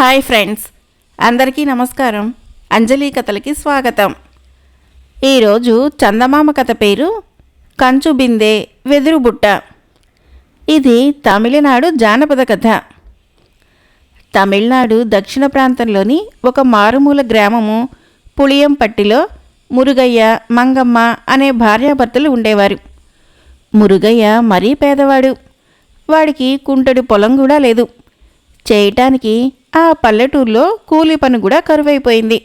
Hi friends. అందరికీ నమస్కారం. అంజలి కథలకి స్వాగతం. ఈరోజు చందమామ కథ పేరు కంచు బిందె వెదురు బుట్ట. ఇది తమిళనాడు జానపద కథ. తమిళనాడు దక్షిణ ప్రాంతంలోని ఒక మారుమూల గ్రామము పుళియంపట్టిలో మురుగయ్య మంగమ్మ అనే భార్యాభర్తలు ఉండేవారు. మురుగయ్య మరీ పేదవాడు. వాడికి కుంటడు పొలం కూడా లేదు. చేయటానికి ఆ పల్లెటూరులో కూలి పని కూడా కరువైపోయింది.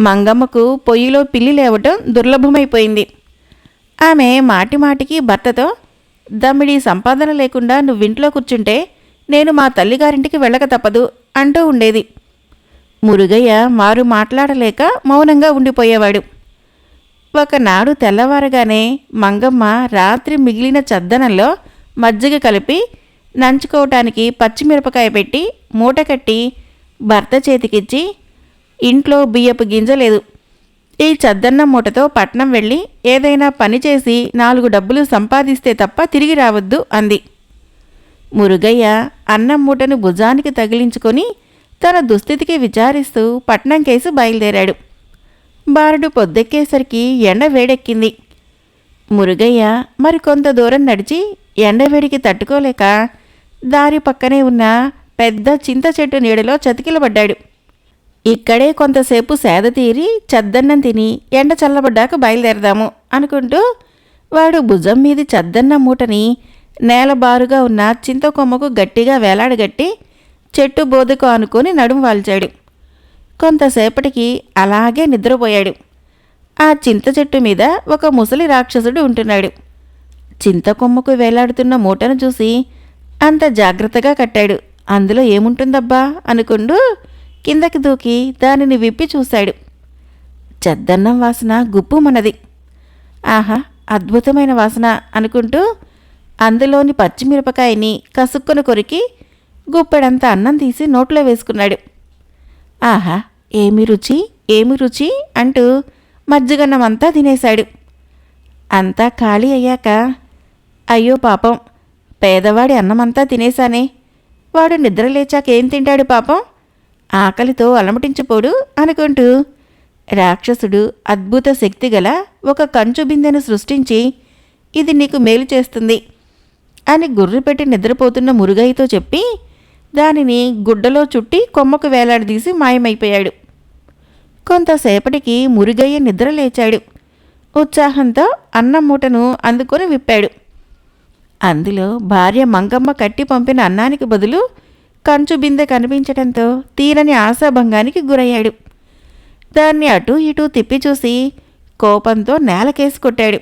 మంగమ్మకు పొయ్యిలో పిల్లి లేవటం దుర్లభమైపోయింది. ఆమె మాటి మాటికి భర్తతో దమ్మిడి సంపాదన లేకుండా నువ్వింట్లో కూర్చుంటే నేను మా తల్లిగారింటికి వెళ్ళక తప్పదు అంటూ ఉండేది. మురుగయ్య మారు మాట్లాడలేక మౌనంగా ఉండిపోయేవాడు. ఒకనాడు తెల్లవారగానే మంగమ్మ రాత్రి మిగిలిన చద్దనంలో మజ్జిగ కలిపి నంచుకోవటానికి పచ్చిమిరపకాయ పెట్టి మూట కట్టి భర్త చేతికిచ్చి ఇంట్లో బియ్యపు గింజ లేదు. ఈ చద్దన్నం మూటతో పట్నం వెళ్ళి ఏదైనా పని చేసి నాలుగు డబ్బులు సంపాదిస్తే తప్ప తిరిగి రావద్దు అంది. మురుగయ్య అన్నం మూటను భుజానికి తగిలించుకొని తన దుస్థితికి విచారిస్తూ పట్నం కేసు బయలుదేరాడు. బారుడు పొద్దెక్కేసరికి ఎండ వేడెక్కింది. మురుగయ్య మరికొంత దూరం నడిచి ఎండవేడికి తట్టుకోలేక దారి పక్కనే ఉన్న పెద్ద చింత చెట్టు నీడలో చతికిలబడ్డాడు. ఇక్కడే కొంతసేపు సేద తీరి చద్దన్నం తిని ఎండ చల్లబడ్డాక బయలుదేరదాము అనుకుంటూ వాడు భుజం మీది చద్దన్న మూటని నేలబారుగా ఉన్న చింత కొమ్మకు గట్టిగా వేలాడగట్టి చెట్టు బోధకు ఆనుకొని నడుము వాల్చాడు. కొంతసేపటికి అలాగే నిద్రపోయాడు. ఆ చింత చెట్టు మీద ఒక ముసలి రాక్షసుడు ఉంటున్నాడు. చింత కొమ్మకు వేలాడుతున్న మూటను చూసి అంత జాగ్రత్తగా కట్టాడు. అందులో ఏముంటుందబ్బా? అనుకుంటూ కిందకి దూకి దానిని విప్పి చూశాడు. చెద్దన్నం వాసన గుప్పు మనది ఆహా అద్భుతమైన వాసన అనుకుంటూ అందులోని పచ్చిమిరపకాయని కసుక్కున కొరికి గుప్పెడంత అన్నం తీసి నోట్లో వేసుకున్నాడు. ఆహా ఏమి రుచి ఏమి రుచి అంటూ మజ్జిగన్నమంతా తినేశాడు. అంతా ఖాళీ అయ్యాక అయ్యో పాపం పేదవాడి అన్నమంతా తినేశానే. వాడు నిద్రలేచాక ఏం తింటాడు పాపం? ఆకలితో అలమటించిపోడు అనుకుంటూ రాక్షసుడు అద్భుత శక్తి గల ఒక కంచు బిందెను సృష్టించి ఇది నీకు మేలు చేస్తుంది అని గుర్రుపెట్టి నిద్రపోతున్న మురుగయ్యతో చెప్పి దానిని గుడ్డలో చుట్టి కొమ్మకు వేలాడదీసి మాయమైపోయాడు. కొంతసేపటికి మురుగయ్య నిద్ర లేచాడు. ఉత్సాహంతో అన్నం మూటను అందుకొని విప్పాడు. అందులో భార్య మంగమ్మ కట్టి పంపిన అన్నానికి బదులు కంచు బిందె కనిపించడంతో తీరని ఆశాభంగానికి గురయ్యాడు. దాన్ని అటూ ఇటూ తిప్పి చూసి కోపంతో నేలకేసి కొట్టాడు.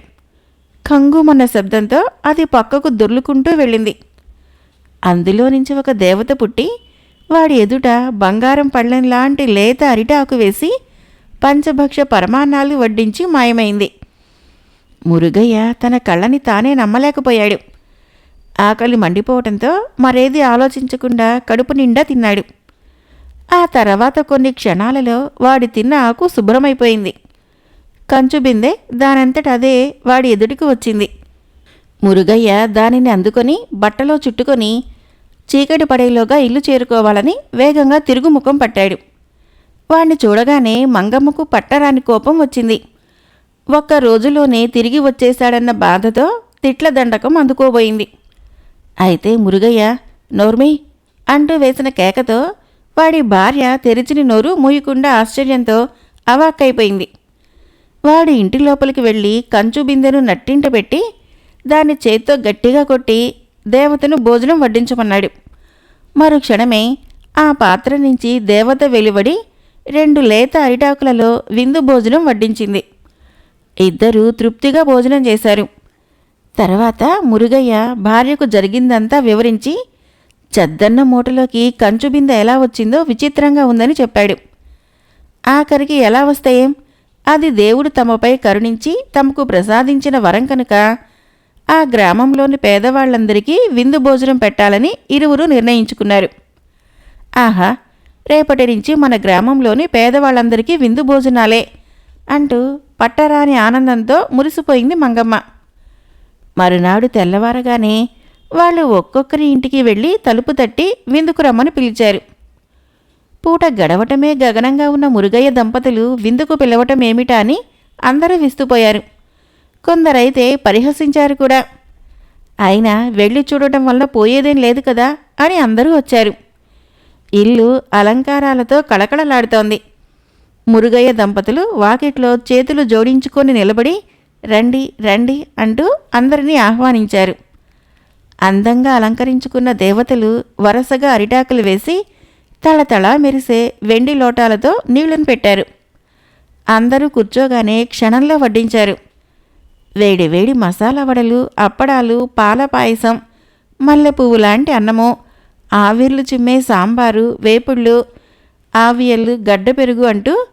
కంగుమన్న శబ్దంతో అది పక్కకు దొర్లుకుంటూ వెళ్ళింది. అందులో నుంచి ఒక దేవత పుట్టి వాడి ఎదుట బంగారం పళ్ళెంలాంటి లేత అరిటాకు వేసి పంచభక్ష పరమాన్నాలు వడ్డించి మాయమైంది. మురుగయ్య తన కళ్ళని తానే నమ్మలేకపోయాడు. ఆకలి మండిపోవటంతో మరేది ఆలోచించకుండా కడుపు నిండా తిన్నాడు. ఆ తర్వాత కొన్ని క్షణాలలో వాడి తిన్న ఆకు శుభ్రమైపోయింది. కంచు బిందె దానంతట అదే వాడి ఎదుటికి వచ్చింది. మురుగయ్య దానిని అందుకొని బట్టలో చుట్టుకొని చీకటి పడేలోగా ఇల్లు చేరుకోవాలని వేగంగా తిరుగుముఖం పట్టాడు. వాణ్ణి చూడగానే మంగమ్మకు పట్టరాని కోపం వచ్చింది. ఒక్క రోజులోనే తిరిగి వచ్చేశాడన్న బాధతో తిట్ల దండకం అందుకోబోయింది. అయితే మురుగయ్య నోర్మి అంటూ వేసిన కేకతో వాడి భార్య తెరిచిన నోరు మూయకుండా ఆశ్చర్యంతో అవాక్కైపోయింది. వాడి ఇంటి లోపలికి వెళ్ళి కంచు బిందెను నట్టింట పెట్టి దాన్ని చేత్తో గట్టిగా కొట్టి దేవతను భోజనం వడ్డించమన్నాడు. మరుక్షణమే ఆ పాత్ర నుంచి దేవత వెలువడి రెండు లేత అరిటాకులలో విందు భోజనం వడ్డించింది. ఇద్దరూ తృప్తిగా భోజనం చేశారు. తర్వాత మురుగయ్య భార్యకు జరిగిందంతా వివరించి చద్దన్న మూటలోకి కంచు బిందె ఎలా వచ్చిందో విచిత్రంగా ఉందని చెప్పాడు. ఆఖరికి ఎలా వస్తాయేం? అది దేవుడు తమపై కరుణించి తమకు ప్రసాదించిన వరం కనుక ఆ గ్రామంలోని పేదవాళ్ళందరికీ విందు భోజనం పెట్టాలని ఇరువురు నిర్ణయించుకున్నారు. ఆహా రేపటి నుంచి మన గ్రామంలోని పేదవాళ్ళందరికీ విందు భోజనాలే అంటూ పట్టరాని ఆనందంతో మురిసిపోయింది మంగమ్మ. మరునాడు తెల్లవారగానే వాళ్ళు ఒక్కొక్కరి ఇంటికి వెళ్ళి తలుపు తట్టి విందుకు రమ్మని పిలిచారు. పూట గడవటమే గగనంగా ఉన్న మురుగయ్య దంపతులు విందుకు పిలవటమేమిటా అని అందరూ విస్తుపోయారు. కొందరైతే పరిహసించారు కూడా. అయినా వెళ్ళి చూడటం వల్ల పోయేదేం లేదు కదా అని అందరూ వచ్చారు. ఇల్లు అలంకారాలతో కళకళలాడుతోంది. మురుగయ్య దంపతులు వాకిట్లో చేతులు జోడించుకొని నిలబడి రండి రండి అంటూ అందరినీ ఆహ్వానించారు. అందంగా అలంకరించుకున్న దేవతలు వరుసగా అరిటాకులు వేసి తళతళ మెరిసే వెండి లోటాలతో నీళ్ళను పెట్టారు. అందరూ కూర్చోగానే క్షణంలో వడ్డించారు. వేడి వేడి మసాలా వడలు అప్పడాలు పాల పాయసం మల్లెపువ్వు లాంటి అన్నము ఆవిర్లు చిమ్మే సాంబారు వేపుళ్ళు ఆవియలు గడ్డ పెరుగు అంటూ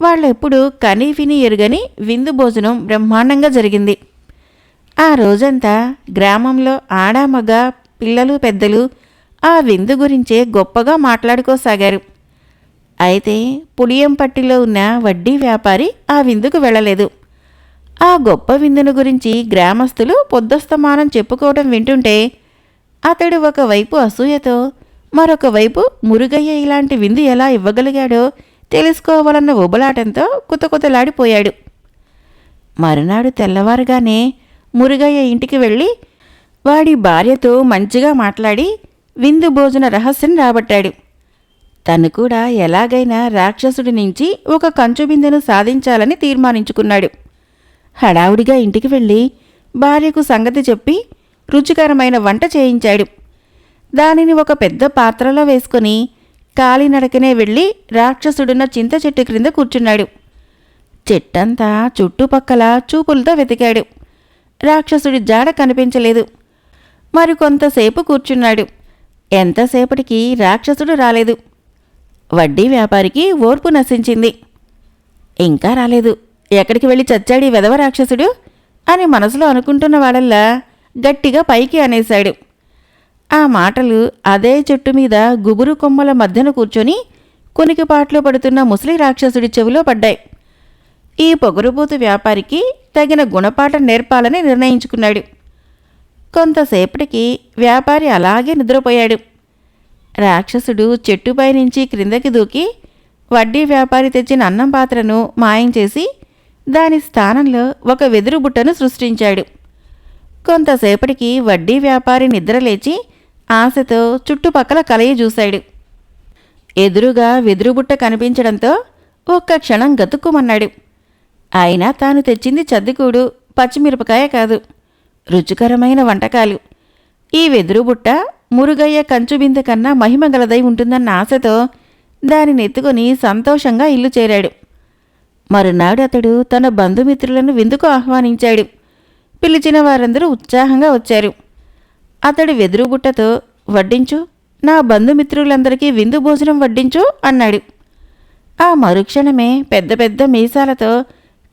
వాళ్ళెప్పుడు కనీ విని ఎరుగని విందు భోజనం బ్రహ్మాండంగా జరిగింది. ఆ రోజంతా గ్రామంలో ఆడామగ పిల్లలు పెద్దలు ఆ విందు గురించే గొప్పగా మాట్లాడుకోసాగారు. అయితే పులియంపట్టిలో ఉన్న వడ్డీ వ్యాపారి ఆ విందుకు వెళ్ళలేదు. ఆ గొప్ప విందును గురించి గ్రామస్తులు పొద్దస్తమానం చెప్పుకోవడం వింటుంటే అతడు ఒకవైపు అసూయతో మరొకవైపు మురుగయ్య ఇలాంటి విందు ఎలా ఇవ్వగలిగాడో తెలుసుకోవాలన్న ఉబలాటంతో కుతకుతలాడిపోయాడు. మరునాడు తెల్లవారుగానే మురుగయ్య ఇంటికి వెళ్ళి వాడి భార్యతో మంచిగా మాట్లాడి విందు భోజన రహస్యం రాబట్టాడు. తను కూడా ఎలాగైనా రాక్షసుడి నుంచి ఒక కంచు బిందెను సాధించాలని తీర్మానించుకున్నాడు. హడావుడిగా ఇంటికి వెళ్ళి భార్యకు సంగతి చెప్పి రుచికరమైన వంట చేయించాడు. దానిని ఒక పెద్ద పాత్రలో వేసుకొని కాలినడకనే వెళ్ళి రాక్షసుడున్న చింత చెట్టు క్రింద కూర్చున్నాడు. చెట్టంతా చుట్టుపక్కల చూపులతో వెతికాడు. రాక్షసుడి జాడ కనిపించలేదు. మరికొంతసేపు కూర్చున్నాడు. ఎంతసేపటికి రాక్షసుడు రాలేదు. వడ్డీ వ్యాపారికి ఓర్పు నశించింది. ఇంకా రాలేదు. ఎక్కడికి వెళ్ళి చచ్చాడు ఈ వెధవ రాక్షసుడు? అని మనసులో అనుకుంటున్న వాడల్లా గట్టిగా పైకి అనేశాడు. ఆ మాటలు అదే చెట్టు మీద గుబురు కొమ్మల మధ్యన కూర్చొని కునికిపాట్లు పడుతున్న ముసలి రాక్షసుడి చెవిలో పడ్డాయి. ఈ పొగరుబోతు వ్యాపారికి తగిన గుణపాఠం నేర్పాలని నిర్ణయించుకున్నాడు. కొంతసేపటికి వ్యాపారి అలాగే నిద్రపోయాడు. రాక్షసుడు చెట్టుపై నుంచి క్రిందకి దూకి వడ్డీ వ్యాపారి తెచ్చిన అన్నం పాత్రను మాయం చేసి దాని స్థానంలో ఒక వెదురు బుట్టను సృష్టించాడు. కొంతసేపటికి వడ్డీ వ్యాపారి నిద్రలేచి ఆశతో చుట్టుపక్కల కలయి చూశాడు. ఎదురుగా వెదురుబుట్ట కనిపించడంతో ఒక్క క్షణం గతుక్కుమన్నాడు. అయినా తాను తెచ్చింది చద్దికూడు పచ్చిమిరపకాయ కాదు. రుచికరమైన వంటకాలు. ఈ వెదురుబుట్ట మురుగయ్య కంచుబిందె కన్నా మహిమగలదై ఉంటుందన్న ఆశతో దానిని ఎత్తుకొని సంతోషంగా ఇల్లు చేరాడు. మరునాడు అతడు తన బంధుమిత్రులను విందుకు ఆహ్వానించాడు. పిలిచిన వారందరూ ఉత్సాహంగా వచ్చారు. అతడు వెదురుగుట్టతో వడ్డించు నా బంధుమిత్రులందరికీ విందు భోజనం వడ్డించు అన్నాడు. ఆ మరుక్షణమే పెద్ద పెద్ద మీసాలతో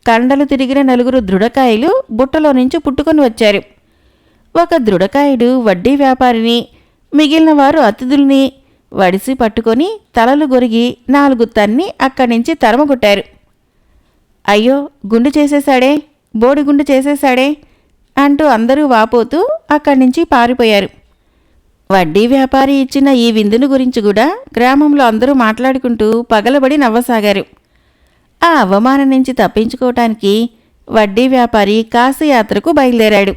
కండలు తిరిగిన నలుగురు దృఢకాయలు బుట్టలో నుంచి పుట్టుకొని వచ్చారు. ఒక దృఢకాయుడు వడ్డీ వ్యాపారిని మిగిలిన వారు అతిథుల్ని వడిసి పట్టుకొని తలలు గొరిగి నాలుగు తన్ని అక్కడి నుంచి తరమగొట్టారు. అయ్యో గుండు చేసేశాడే బోడిగుండు చేసేశాడే అంటూ అందరూ వాపోతూ అక్కడి నుంచి పారిపోయారు. వడ్డీ వ్యాపారి ఇచ్చిన ఈ విందును గురించి కూడా గ్రామంలో అందరూ మాట్లాడుకుంటూ పగలబడి నవ్వసాగారు. ఆ అవమానం నుంచి తప్పించుకోవటానికి వడ్డీ వ్యాపారి కాశీయాత్రకు బయలుదేరాడు.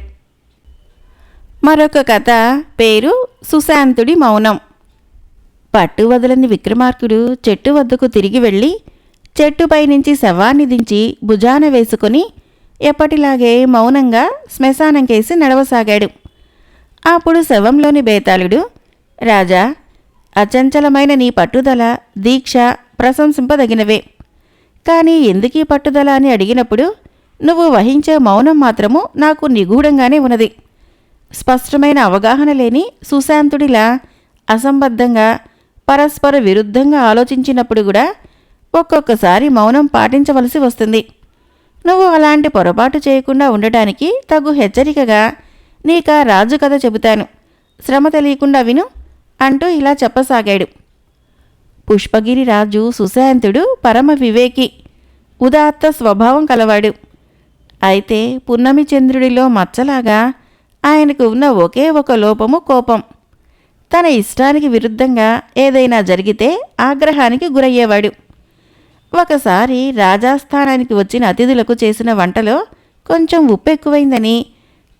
మరొక కథ పేరు సుశాంతుడి మౌనం. పట్టు వదలని విక్రమార్కుడు చెట్టు వద్దకు తిరిగి వెళ్ళి చెట్టుపై నుంచి శవాన్ని దించి భుజాన వేసుకొని ఎప్పటిలాగే మౌనంగా శ్మశానం కేసి నడవసాగాడు. అప్పుడు శవంలోని బేతాళుడు రాజా అచంచలమైన నీ పట్టుదల దీక్ష ప్రశంసింపదగినవే. కానీ ఎందుకీ పట్టుదల అని అడిగినప్పుడు నువ్వు వహించే మౌనం మాత్రము నాకు నిగూఢంగానే ఉన్నది. స్పష్టమైన అవగాహన లేని సుశాంతుడిలా అసంబద్ధంగా పరస్పర విరుద్ధంగా ఆలోచించినప్పుడు కూడా ఒక్కొక్కసారి మౌనం పాటించవలసి వస్తుంది. నువ్వు అలాంటి పొరపాటు చేయకుండా ఉండటానికి తగు హెచ్చరికగా నీక రాజు కథ చెబుతాను. శ్రమ తెలియకుండా విను అంటూ ఇలా చెప్పసాగాడు. పుష్పగిరి రాజు సుశాంతుడు పరమ వివేకి ఉదాత్త స్వభావం కలవాడు. అయితే పున్నమి చంద్రుడిలో మచ్చలాగా ఆయనకు ఉన్న ఒకే ఒక లోపము కోపం. తన ఇష్టానికి విరుద్ధంగా ఏదైనా జరిగితే ఆగ్రహానికి గురయ్యేవాడు. ఒకసారి రాజాస్థానానికి వచ్చిన అతిథులకు చేసిన వంటలో కొంచెం ఉప్పు ఎక్కువైందని.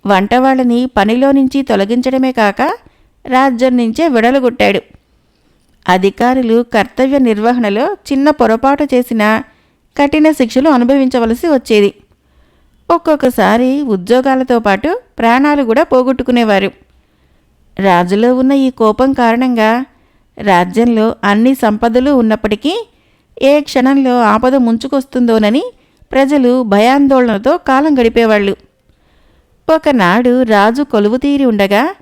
వంట వాళ్ళని పనిలో నుంచి తొలగించడమే కాక రాజ్యం నుంచే విడలగొట్టాడు. అధికారులు కర్తవ్య నిర్వహణలో చిన్న పొరపాటు చేసిన కఠిన శిక్షలు అనుభవించవలసి వచ్చేది. ఒక్కొక్కసారి ఉద్యోగాలతో పాటు ప్రాణాలు కూడా పోగొట్టుకునేవారు. రాజులో ఉన్న ఈ కోపం కారణంగా రాజ్యంలో అన్ని సంపదలు ఉన్నప్పటికీ ఏ క్షణంలో ఆపద ముంచుకొస్తుందోనని ప్రజలు భయాందోళనతో కాలం గడిపేవాళ్ళు. ఒకనాడు రాజు కొలువు తీరి ఉండగా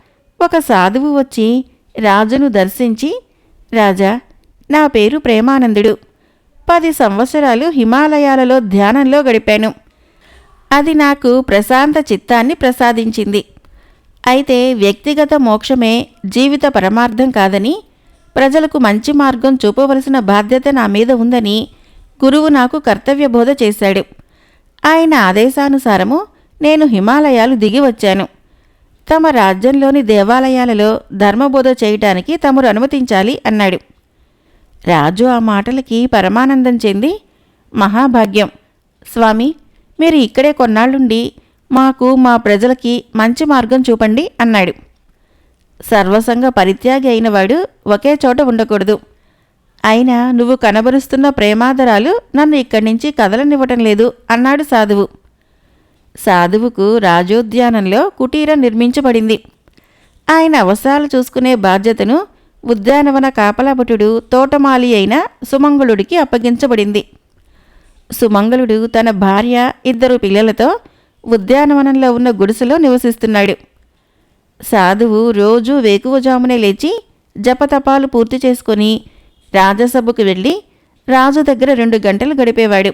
ఒక సాధువు వచ్చి రాజును దర్శించి రాజా నా పేరు ప్రేమానందుడు. పది సంవత్సరాలు హిమాలయాలలో ధ్యానంలో గడిపాను. అది నాకు ప్రశాంత చిత్తాన్ని ప్రసాదించింది. అయితే వ్యక్తిగత మోక్షమే జీవిత పరమార్థం కాదని ప్రజలకు మంచి మార్గం చూపవలసిన బాధ్యత నా మీద ఉందని గురువు నాకు కర్తవ్య బోధ చేశాడు. ఆయన ఆదేశానుసారము నేను హిమాలయాలు దిగి వచ్చాను. తమ రాజ్యంలోని దేవాలయాలలో ధర్మబోధ చేయటానికి తమరు అనుమతించాలి అన్నాడు. రాజు ఆ మాటలకి పరమానందం చెంది మహాభాగ్యం! స్వామి మీరు ఇక్కడే కొన్నాళ్ళుండి మాకు మా ప్రజలకి మంచి మార్గం చూపండి అన్నాడు. సర్వసంగ పరిత్యాగి అయినవాడు ఒకే చోట ఉండకూడదు. అయినా నువ్వు కనబరుస్తున్న ప్రేమాదరాలు నన్ను ఇక్కడి నుంచి కదలనివ్వటం లేదు అన్నాడు సాధువు. సాధువుకు రాజోద్యానంలో కుటీరం నిర్మించబడింది. ఆయన అవసరాలు చూసుకునే బాధ్యతను ఉద్యానవన కాపలాభటుడు తోటమాలి అయిన సుమంగళుడికి అప్పగించబడింది. సుమంగళుడు తన భార్య ఇద్దరు పిల్లలతో ఉద్యానవనంలో ఉన్న గుడిసెలో నివసిస్తున్నాడు. సాధువు రోజూ వేకువజామునే లేచి జపతపాలు పూర్తి చేసుకొని రాజసభకు వెళ్ళి రాజు దగ్గర రెండు గంటలు గడిపేవాడు.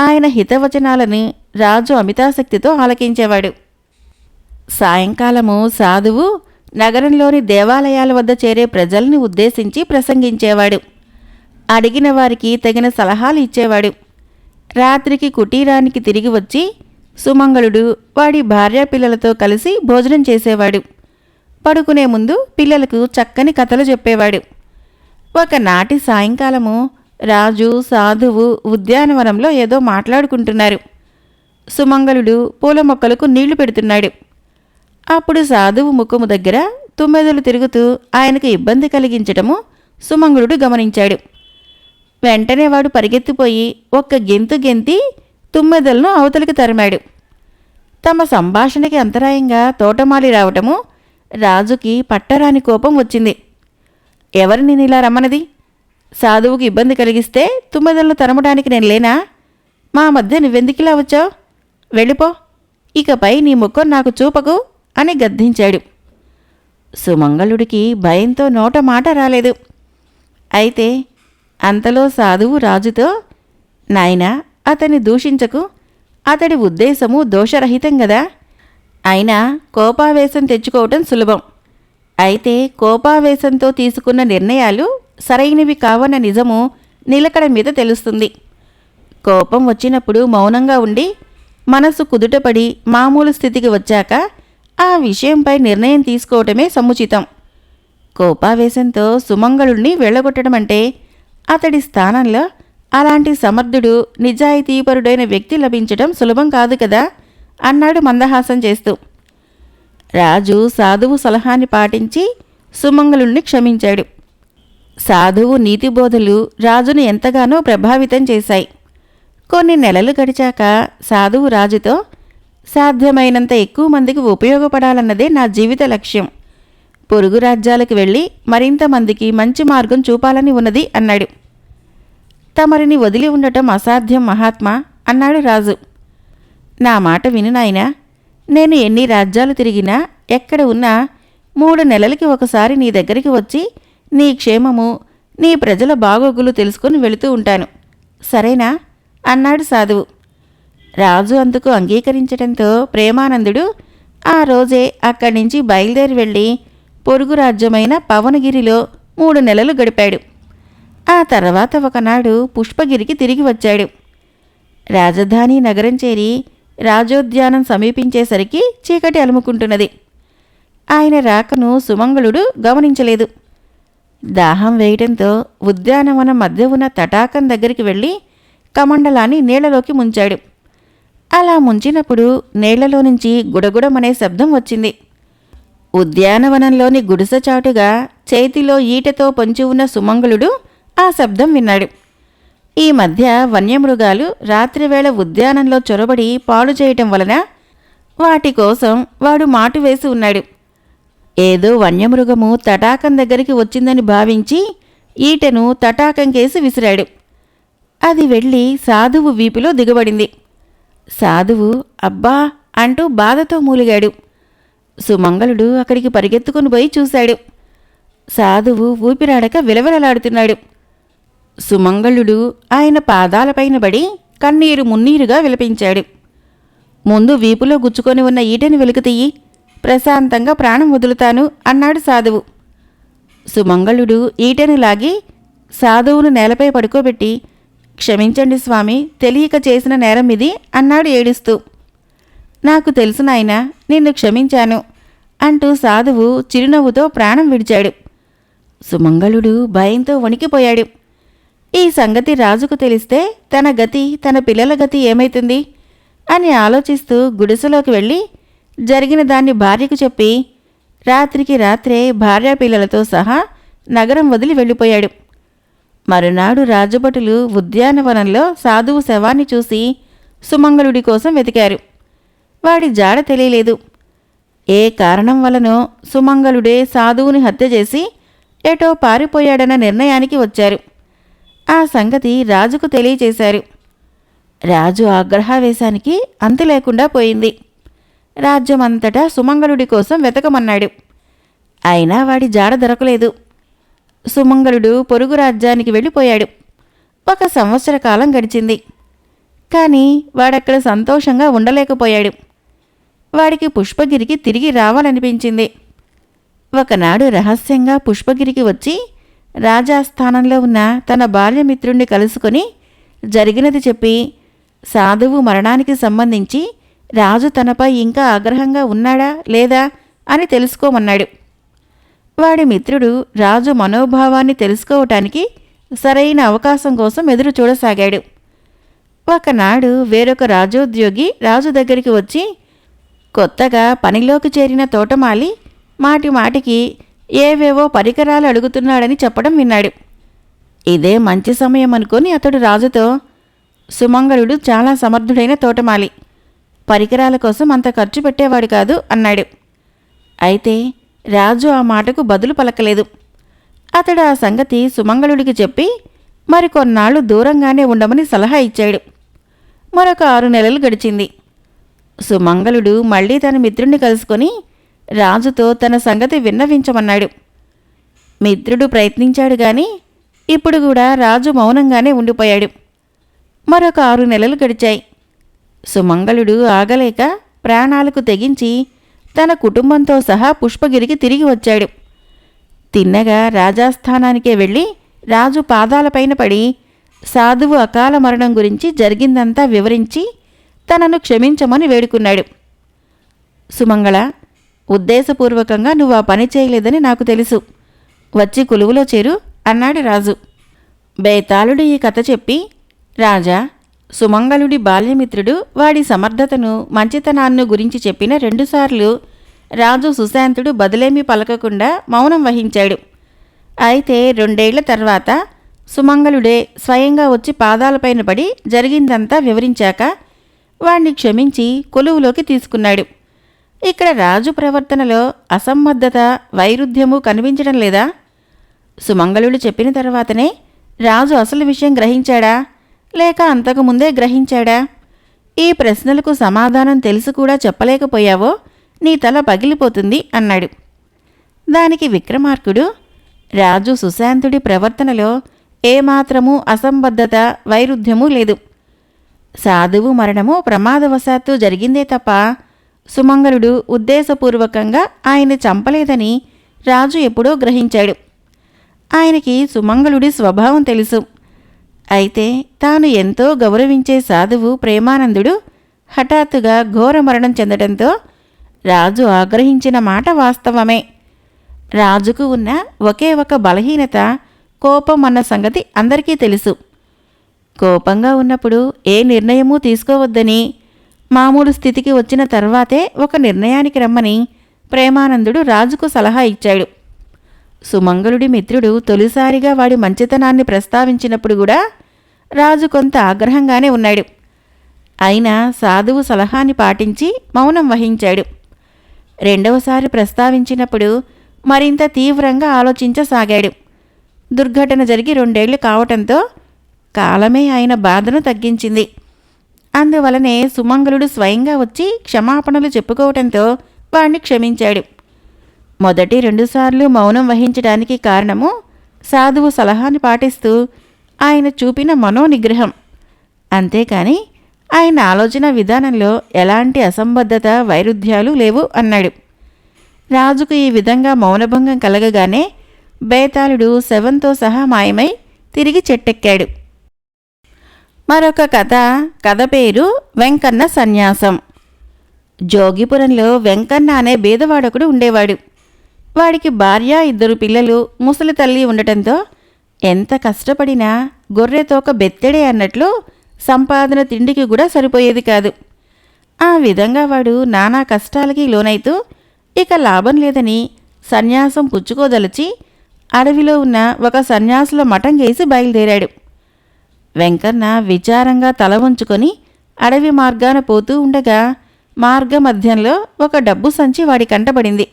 ఆయన హితవచనాలను రాజు అమితాసక్తితో ఆలకించేవాడు. సాయంకాలము సాధువు నగరంలోని దేవాలయాల వద్ద చేరే ప్రజల్ని ఉద్దేశించి ప్రసంగించేవాడు. అడిగిన వారికి తగిన సలహాలు ఇచ్చేవాడు. రాత్రికి కుటీరానికి తిరిగి వచ్చి సుమంగళుడు వాడి భార్య పిల్లలతో కలిసి భోజనం చేసేవాడు. పడుకునే ముందు పిల్లలకు చక్కని కథలు చెప్పేవాడు. ఒకనాటి సాయంకాలము రాజు సాధువు ఉద్యానవనంలో ఏదో మాట్లాడుకుంటున్నారు. సుమంగళుడు పూల మొక్కలకు నీళ్ళు పెడుతున్నాడు. అప్పుడు సాధువు ముఖము దగ్గర తుమ్మెదలు తిరుగుతూ ఆయనకు ఇబ్బంది కలిగించటము సుమంగళుడు గమనించాడు. వెంటనే వాడు పరిగెత్తిపోయి ఒక్క గెంతు గెంతి తుమ్మెదలను అవతలికి తరిమాడు. తమ సంభాషణకి అంతరాయంగా తోటమాలి రావటము రాజుకి పట్టరాని కోపం వచ్చింది. ఎవరు నేను ఇలా రమ్మనది? సాధువుకి ఇబ్బంది కలిగిస్తే తుమ్మెదలను తరమడానికి నేను లేనా? మా మధ్య నువ్వెందుకిలా వచ్చావు? వెళ్ళిపో. ఇకపై నీ ముఖం నాకు చూపకు అని గద్దించాడు. సుమంగళుడికి భయంతో నోట మాట రాలేదు. అయితే అంతలో సాధువు రాజుతో నాయనా అతన్ని దూషించకు. అతడి ఉద్దేశము దోషరహితం గదా? అయినా కోపావేశం తెచ్చుకోవటం సులభం. అయితే కోపావేశంతో తీసుకున్న నిర్ణయాలు సరైనవి కావన్న నిజము నిలకడ మీద తెలుస్తుంది. కోపం వచ్చినప్పుడు మౌనంగా ఉండి మనసు కుదుటపడి మామూలు స్థితికి వచ్చాక ఆ విషయంపై నిర్ణయం తీసుకోవటమే సముచితం. కోపావేశంతో సుమంగళుణ్ణి వెళ్ళగొట్టడం అంటే అతడి స్థానంలో అలాంటి సమర్థుడు నిజాయితీపరుడైన వ్యక్తి లభించడం సులభం కాదు కదా? అన్నాడు మందహాసం చేస్తూ. రాజు సాధువు సలహాన్ని పాటించి సుమంగళుణ్ణి క్షమించాడు. సాధువు నీతిబోధలు రాజును ఎంతగానో ప్రభావితం చేశాయి. కొన్ని నెలలు గడిచాక సాధువు రాజుతో సాధ్యమైనంత ఎక్కువ మందికి ఉపయోగపడాలన్నదే నా జీవిత లక్ష్యం. పొరుగు రాజ్యాలకు వెళ్ళి మరింత మందికి మంచి మార్గం చూపాలని ఉన్నది అన్నాడు. తమరిని వదిలి ఉండటం అసాధ్యం మహాత్మా అన్నాడు రాజు. నా మాట విను నాయనా. నేను ఎన్ని రాజ్యాలు తిరిగినా ఎక్కడ ఉన్నా మూడు నెలలకి ఒకసారి నీ దగ్గరికి వచ్చి నీ క్షేమము నీ ప్రజల బాగోగులు తెలుసుకొని వెళుతూ ఉంటాను. సరేనా? అన్నాడు సాధువు. రాజు అందుకు అంగీకరించడంతో ప్రేమానందుడు ఆ రోజే అక్కడి నుంచి బయలుదేరి వెళ్ళి పొరుగు రాజ్యమైన పవనగిరిలో మూడు నెలలు గడిపాడు. ఆ తర్వాత ఒకనాడు పుష్పగిరికి తిరిగి వచ్చాడు. రాజధాని నగరం చేరి రాజోద్యానం సమీపించేసరికి చీకటి అలుముకుంటున్నది. ఆయన రాకను సుమంగళుడు గమనించలేదు. దాహం వేయటంతో ఉద్యానవనం మధ్య ఉన్న తటాకం దగ్గరికి వెళ్ళి కమండలాన్ని నీళ్ళలోకి ముంచాడు. అలా ముంచినప్పుడు నీళ్ళలో నుంచి గుడగుడమనే శబ్దం వచ్చింది. ఉద్యానవనంలోని గుడిసెచాటుగా చేతిలో ఈటతో పొంచి ఉన్న సుమంగళుడు ఆ శబ్దం విన్నాడు. ఈ మధ్య వన్యమృగాలు రాత్రివేళ ఉద్యానంలో చొరబడి పాడు చేయటం వలన వాటి కోసం వాడు మాటు వేసి ఉన్నాడు. ఏదో వన్యమృగము తటాకం దగ్గరికి వచ్చిందని భావించి ఈటెను తటాకం కేసి విసిరాడు. అది వెళ్ళి సాధువు వీపులో దిగబడింది. సాధువు అబ్బా అంటూ బాధతో మూలిగాడు. సుమంగళుడు అక్కడికి పరిగెత్తుకుని పోయి చూశాడు. సాధువు ఊపిరాడక విలవిలలాడుతున్నాడు. సుమంగళుడు ఆయన పాదాలపైన పడి కన్నీరు మున్నీరుగా విలపించాడు. ముందు వీపులో గుచ్చుకొని ఉన్న ఈటని వెలుకుతీయి ప్రశాంతంగా ప్రాణం వదులుతాను అన్నాడు సాధువు. సుమంగళుడు ఈటెను లాగి సాధువును నేలపై పడుకోబెట్టి క్షమించండి స్వామి తెలియక చేసిన నేరం ఇది అన్నాడు ఏడుస్తూ. నాకు తెలుసు నాయన నిన్ను క్షమించాను అంటూ సాధువు చిరునవ్వుతో ప్రాణం విడిచాడు. సుమంగళుడు భయంతో వణికిపోయాడు. ఈ సంగతి రాజుకు తెలిస్తే తన గతి తన పిల్లల గతి ఏమైతుంది? అని ఆలోచిస్తూ గుడిసెలోకి వెళ్ళి జరిగిన దాన్ని భార్యకు చెప్పి రాత్రికి రాత్రే భార్యా పిల్లలతో సహా నగరం వదిలి వెళ్ళిపోయాడు. మరునాడు రాజభటులు ఉద్యానవనంలో సాధువు శవాన్ని చూసి సుమంగళుడి కోసం వెతికారు. వాడి జాడ తెలియలేదు. ఏ కారణం వలనో సుమంగళుడే సాధువుని హత్య చేసి ఎటో పారిపోయాడన్న నిర్ణయానికి వచ్చారు. ఆ సంగతి రాజుకు తెలియచేశారు. రాజు ఆగ్రహావేశానికి అంతు లేకుండా పోయింది. రాజ్యమంతటా సుమంగళుడి కోసం వెతకమన్నాడు. అయినా వాడి జాడ దొరకలేదు. సుమంగళుడు పొరుగు రాజ్యానికి వెళ్ళిపోయాడు. ఒక సంవత్సర కాలం గడిచింది. కానీ వాడక్కడ సంతోషంగా ఉండలేకపోయాడు. వాడికి పుష్పగిరికి తిరిగి రావాలనిపించింది. ఒకనాడు రహస్యంగా పుష్పగిరికి వచ్చి రాజాస్థానంలో ఉన్న తన బాల్యమిత్రుణ్ణి కలుసుకొని జరిగినది చెప్పి సాధువు మరణానికి సంబంధించి రాజు తనపై ఇంకా ఆగ్రహంగా ఉన్నాడా లేదా అని తెలుసుకోమన్నాడు. వాడి మిత్రుడు రాజు మనోభావాన్ని తెలుసుకోవటానికి సరైన అవకాశం కోసం ఎదురు చూడసాగాడు. ఒకనాడు వేరొక రాజోద్యోగి రాజు దగ్గరికి వచ్చి కొత్తగా పనిలోకి చేరిన తోటమాలి మాటి మాటికి ఏవేవో పరికరాలు అడుగుతున్నాడని చెప్పడం విన్నాడు. ఇదే మంచి సమయం అనుకొని అతడు రాజుతో సుమంగళుడు చాలా సమర్థుడైన తోటమాలి. పరికరాల కోసం అంత ఖర్చు పెట్టేవాడు కాదు అన్నాడు. అయితే రాజు ఆ మాటకు బదులు పలకలేదు. అతడు ఆ సంగతి సుమంగళుడికి చెప్పి మరికొన్నాళ్ళు దూరంగానే ఉండమని సలహా ఇచ్చాడు. మరొక ఆరు నెలలు గడిచింది. సుమంగళుడు మళ్ళీ తన మిత్రుణ్ణి కలుసుకొని రాజుతో తన సంగతి విన్నవించమన్నాడు. మిత్రుడు ప్రయత్నించాడు గాని ఇప్పుడు కూడా రాజు మౌనంగానే ఉండిపోయాడు. మరొక ఆరు నెలలు గడిచాయి. సుమంగళుడు ఆగలేక ప్రాణాలకు తెగించి తన కుటుంబంతో సహా పుష్పగిరికి తిరిగి వచ్చాడు. తిన్నగా రాజాస్థానానికే వెళ్ళి రాజు పాదాలపైన పడి సాధువు అకాల మరణం గురించి జరిగిందంతా వివరించి తనను క్షమించమని వేడుకున్నాడు. సుమంగళ ఉద్దేశపూర్వకంగా నువ్వు ఆ పని చేయలేదని నాకు తెలుసు. వచ్చి కొలువులో చేరు అన్నాడు రాజు. బేతాళుడు ఈ కథ చెప్పి రాజా సుమంగళుడి బాల్యమిత్రుడు వాడి సమర్థతను మంచితనాన్ని గురించి చెప్పిన రెండుసార్లు రాజు సుశాంతుడు బదులేమీ పలకకుండా మౌనం వహించాడు. అయితే రెండేళ్ళ తర్వాత సుమంగళుడే స్వయంగా వచ్చి పాదాలపైన పడి జరిగిందంతా వివరించాక వాణ్ణి క్షమించి కొలువులోకి తీసుకున్నాడు. ఇక్కడ రాజు ప్రవర్తనలో అసంబద్ధత వైరుధ్యము కనిపించడం లేదా? సుమంగళుడు చెప్పిన తర్వాతనే రాజు అసలు విషయం గ్రహించాడా? లేక అంతకుముందే గ్రహించాడా? ఈ ప్రశ్నలకు సమాధానం తెలిసి కూడా చెప్పలేకపోయావో నీ తల పగిలిపోతుంది అన్నాడు. దానికి విక్రమార్కుడు రాజు సుశాంతుడి ప్రవర్తనలో ఏమాత్రమూ అసంబద్ధత వైరుధ్యమూ లేదు. సాధువు మరణము ప్రమాదవశాత్తు జరిగిందే తప్ప సుమంగళుడు ఉద్దేశపూర్వకంగా ఆయన చంపలేదని రాజు ఎప్పుడో గ్రహించాడు. ఆయనకి సుమంగళుడి స్వభావం తెలుసు. అయితే తాను ఎంతో గౌరవించే సాధువు ప్రేమానందుడు హఠాత్తుగా ఘోర మరణం చెందడంతో రాజు ఆగ్రహించిన మాట వాస్తవమే. రాజుకు ఉన్న ఒకే ఒక బలహీనత కోపం అన్న సంగతి అందరికీ తెలుసు. కోపంగా ఉన్నప్పుడు ఏ నిర్ణయమూ తీసుకోవద్దని మామూలు స్థితికి వచ్చిన తర్వాతే ఒక నిర్ణయానికి రమ్మని ప్రేమానందుడు రాజుకు సలహా ఇచ్చాడు. సుమంగళుడి మిత్రుడు తొలిసారిగా వాడి మంచితనాన్ని ప్రస్తావించినప్పుడు కూడా రాజు కొంత ఆగ్రహంగానే ఉన్నాడు. అయినా సాధువు సలహాని పాటించి మౌనం వహించాడు. రెండవసారి ప్రస్తావించినప్పుడు మరింత తీవ్రంగా ఆలోచించసాగాడు. దుర్ఘటన జరిగి రెండేళ్ళు కావటంతో కాలమే ఆయన బాధను తగ్గించింది. అందువలనే సుమంగళుడు స్వయంగా వచ్చి క్షమాపణలు చెప్పుకోవటంతో వాణ్ణి క్షమించాడు. మొదటి రెండుసార్లు మౌనం వహించడానికి కారణము సాధువు సలహాను పాటిస్తూ ఆయన చూపిన మనోనిగ్రహం. అంతేకాని ఆయన ఆలోచన విధానంలో ఎలాంటి అసంబద్ధత వైరుధ్యాలు లేవు అన్నాడు. రాజుకు ఈ విధంగా మౌనభంగం కలగగానే బేతాళుడు శవంతో సహా మాయమై తిరిగి చెట్టెక్కాడు. మరొక కథ. కథ పేరు వెంకన్న సన్యాసం. జోగిపురంలో వెంకన్న అనే బీదవాడొకడు ఉండేవాడు. వాడికి భార్య ఇద్దరు పిల్లలు ముసలి తల్లి ఉండటంతో ఎంత కష్టపడినా గొర్రెతోక బెత్తెడే అన్నట్లు సంపాదన తిండికి కూడా సరిపోయేది కాదు. ఆ విధంగా వాడు నానా కష్టాలకి లోనైతూ ఇక లాభం లేదని సన్యాసం పుచ్చుకోదలచి అడవిలో ఉన్న ఒక సన్యాసుల మఠం చేసి బయలుదేరాడు. వెంకన్న విచారంగా తల ఉంచుకొని అడవి మార్గాన పోతూ ఉండగా మార్గ మధ్యంలో ఒక డబ్బు సంచి వాడి కంటపడింది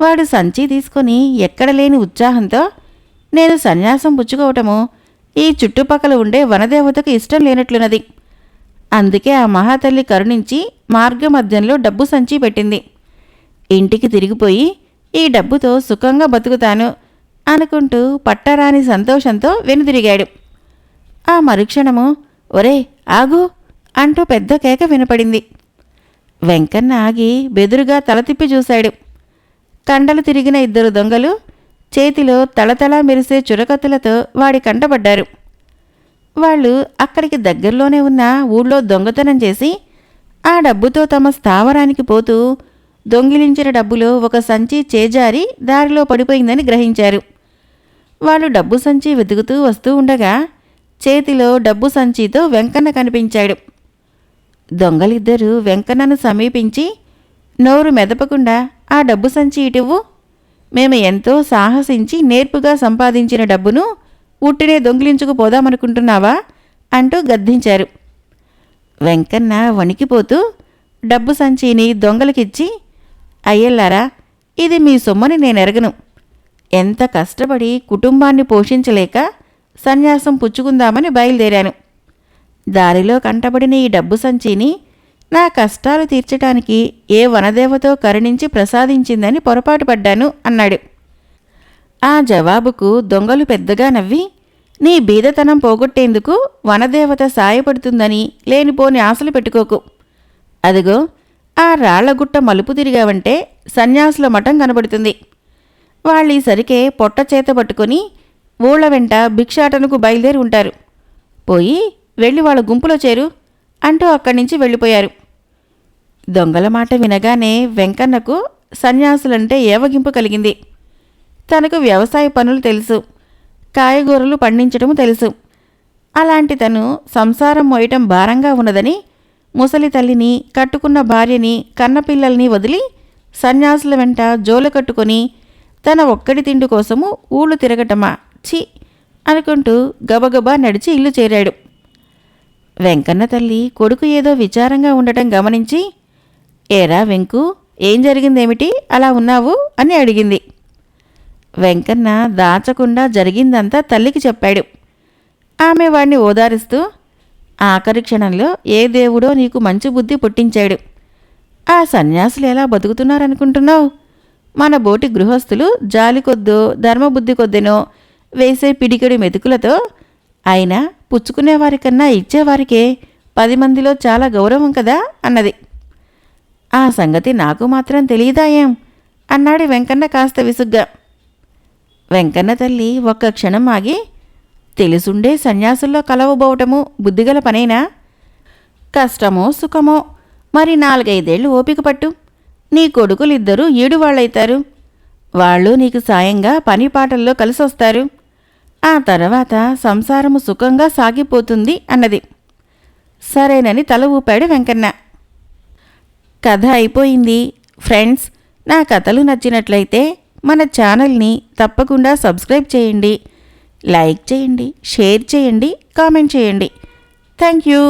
వాడు సంచి తీసుకొని ఎక్కడ లేని ఉత్సాహంతో నేను సన్యాసం పుచ్చుకోవటము ఈ చుట్టుపక్కల ఉండే వనదేవతకు ఇష్టం లేనట్లున్నది. అందుకే ఆ మహాతల్లి కరుణించి మార్గ మధ్యంలో డబ్బు సంచి పెట్టింది. ఇంటికి తిరిగిపోయి ఈ డబ్బుతో సుఖంగా బతుకుతాను అనుకుంటూ పట్టరాని సంతోషంతో వెనుదిరిగాడు. ఆ మరుక్షణము ఒరే ఆగు అంటూ పెద్ద కేక వినపడింది. వెంకన్న ఆగి బెదురుగా తల తిప్పి చూశాడు. కండలు తిరిగిన ఇద్దరు దొంగలు చేతిలో తళతళ మెరిసే చురకత్తులతో వాడి కంటపడ్డారు. వాళ్ళు అక్కడికి దగ్గరలోనే ఉన్న ఊళ్ళో దొంగతనం చేసి ఆ డబ్బుతో తమ స్థావరానికి పోతూ దొంగిలించిన డబ్బులో ఒక సంచి చేజారి దారిలో పడిపోయిందని గ్రహించారు. వాళ్ళు డబ్బు సంచి వెతుకుతూ వస్తూ ఉండగా చేతిలో డబ్బు సంచితో వెంకన్న కనిపించాడు. దొంగలిద్దరూ వెంకన్నను సమీపించి నోరు మెదపకుండా ఆ డబ్బు సంచి ఇటువు మేము ఎంతో సాహసించి నేర్పుగా సంపాదించిన డబ్బును ఉట్టినే దొంగిలించుకుపోదామనుకుంటున్నావా అంటూ గద్దించారు. వెంకన్న వణికిపోతూ డబ్బు సంచిని దొంగలకిచ్చి అయ్యల్లారా ఇది మీ సొమ్మని నేనెరగను. ఎంత కష్టపడి కుటుంబాన్ని పోషించలేక సన్యాసం పుచ్చుకుందామని బయలుదేరాను. దారిలో కంటబడిన ఈ డబ్బు సంచిని నా కష్టాలు తీర్చటానికి ఏ వనదేవతో కరుణించి ప్రసాదించిందని పొరపాటు పడ్డాను అన్నాడు. ఆ జవాబుకు దొంగలు పెద్దగా నవ్వి నీ బీదతనం పోగొట్టేందుకు వనదేవత సాయపడుతుందని లేనిపోని ఆశలు పెట్టుకోకు. అదిగో ఆ రాళ్ళగుట్ట మలుపు తిరిగావంటే సన్యాసుల మఠం కనబడుతుంది. వాళ్ళు సరికే పొట్ట చేత పట్టుకొని ఊళ్ళ వెంట భిక్షాటనకు బయలుదేరి ఉంటారు. పోయి వెళ్ళి వాళ్ళ గుంపులో చేరు అంటూ అక్కడి నుంచి వెళ్ళిపోయారు. దొంగల మాట వినగానే వెంకన్నకు సన్యాసులంటే ఏవగింపు కలిగింది. తనకు వ్యవసాయ పనులు తెలుసు కాయగూరలు పండించటము తెలుసు. అలాంటి తను సంసారం మోయటం భారంగా ఉన్నదని ముసలి తల్లిని కట్టుకున్న భార్యని కన్నపిల్లల్ని వదిలి సన్యాసుల వెంట జోలు కట్టుకొని తన ఒక్కడి తిండి కోసము ఊళ్ళు తిరగటమా? ఛీ అనుకుంటూ గబగబా నడిచి ఇల్లు చేరాడు. వెంకన్న తల్లి కొడుకు ఏదో విచారంగా ఉండటం గమనించి ఏరా వెంకు ఏం జరిగిందేమిటి? అలా ఉన్నావు? అని అడిగింది. వెంకన్న దాచకుండా జరిగిందంతా తల్లికి చెప్పాడు. ఆమె వాణ్ణి ఓదారుస్తూ ఆఖరి క్షణంలో ఏ దేవుడో నీకు మంచి బుద్ధి పుట్టించాడు. ఆ సన్యాసులు ఎలా బతుకుతున్నారనుకుంటున్నావు? మన బోటి గృహస్థులు జాలి కొద్దో ధర్మబుద్ధి కొద్దెనో వేసే పిడికెడు మెతుకులతో అయినా పుచ్చుకునేవారికన్నా ఇచ్చేవారికే పది మందిలో చాలా గౌరవం కదా అన్నది. ఆ సంగతి నాకు మాత్రం తెలియదా ఏం? అన్నాడు వెంకన్న కాస్త విసుగ్గా. వెంకన్న తల్లి ఒక్క క్షణం ఆగి తెలుసుండే సన్యాసుల్లో కలవబోవటము బుద్ధిగల పనేనా? కష్టమో సుఖమో మరి నాలుగైదేళ్ళు ఓపిక పట్టు. నీ కొడుకులిద్దరూ ఈడువాళ్ళైతారు. వాళ్ళు నీకు సాయంగా పని పాటల్లో కలిసొస్తారు. ఆ తర్వాత సంసారము సుఖంగా సాగిపోతుంది అన్నది. సరేనని తల ఊపాడు వెంకన్న. కథ అయిపోయింది. ఫ్రెండ్స్ నా కథలు నచ్చినట్లయితే మన ఛానల్ని తప్పకుండా సబ్స్క్రైబ్ చేయండి. లైక్ చేయండి షేర్ చేయండి కామెంట్ చేయండి. Thank you.